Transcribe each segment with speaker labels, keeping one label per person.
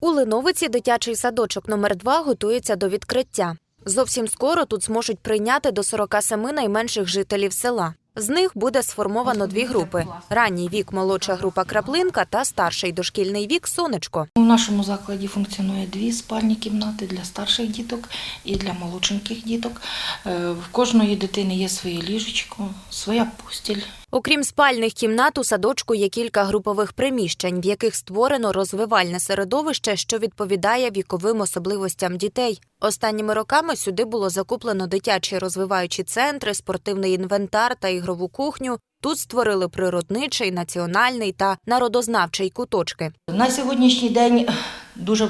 Speaker 1: У Линовиці дитячий садочок номер 2 готується до відкриття. Зовсім скоро тут зможуть прийняти до 47 найменших жителів села. З них буде сформовано дві групи: ранній вік молодша група краплинка та старший дошкільний вік сонечко.
Speaker 2: У нашому закладі функціонує дві спальні кімнати для старших діток і для молодшеньких діток. Е, В кожної дитини є своє ліжечко, своя постіль.
Speaker 1: Окрім спальних кімнат, у садочку є кілька групових приміщень, в яких створено розвивальне середовище, що відповідає віковим особливостям дітей. Останніми роками сюди було закуплено дитячі розвиваючі центри, спортивний інвентар та ігрову кухню. Тут створили природничий, національний та народознавчий куточки.
Speaker 2: На сьогоднішній день дуже е,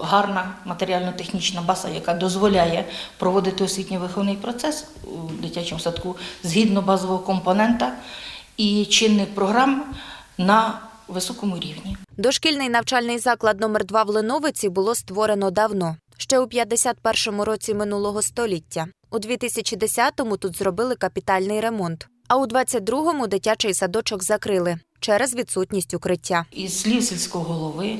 Speaker 2: гарна матеріально-технічна база, яка дозволяє проводити освітньо-виховний процес у дитячому садку згідно базового компонента і чинних програм на високому рівні.
Speaker 1: Дошкільний навчальний заклад номер 2 в Леновиці було створено давно, ще у 51-му році минулого століття. У 2010-му тут зробили капітальний ремонт, а у 22-му дитячий садочок закрили через відсутність укриття.
Speaker 2: Із слів сільського голови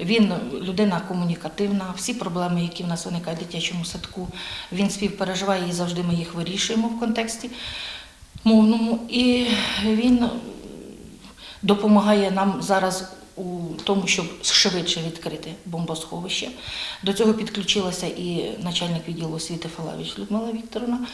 Speaker 2: він людина комунікативна. Всі проблеми, які в нас виникають в дитячому садку, він співпереживає і завжди ми їх вирішуємо в контексті мовному. І він допомагає нам зараз у тому, щоб швидше відкрити бомбосховище. До цього підключилася і начальник відділу освіти Фалавіч Людмила Вікторовна.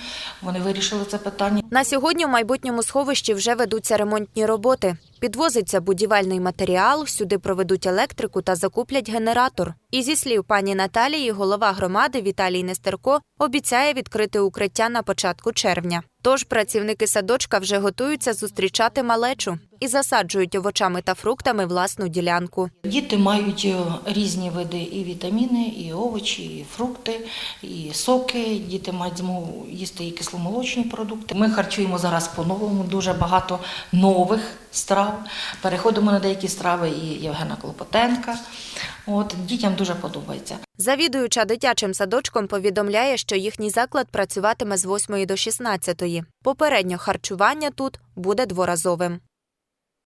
Speaker 2: Вони вирішили це питання.
Speaker 1: На сьогодні в майбутньому сховищі вже ведуться ремонтні роботи. Підвозиться будівельний матеріал, сюди проведуть електрику та закуплять генератор. І зі слів пані Наталії, голова громади Віталій Нестерко обіцяє відкрити укриття на початку червня. Тож працівники садочка вже готуються зустрічати малечу і засаджують овочами та фруктами власну ділянку.
Speaker 2: Діти мають е, різні види і вітаміни, і овочі, і фрукти, і соки. Діти мають змогу їсти і кисломолочні продукти. Ми харчуємо зараз по-новому, дуже багато нових Переходимо на деякі страви і Євгена Клопотенка. От дітям дуже подобається.
Speaker 1: Завідуюча дитячим садочком повідомляє, що їхній заклад працюватиме з 8 до 16. Попередньо харчування тут буде дворазовим.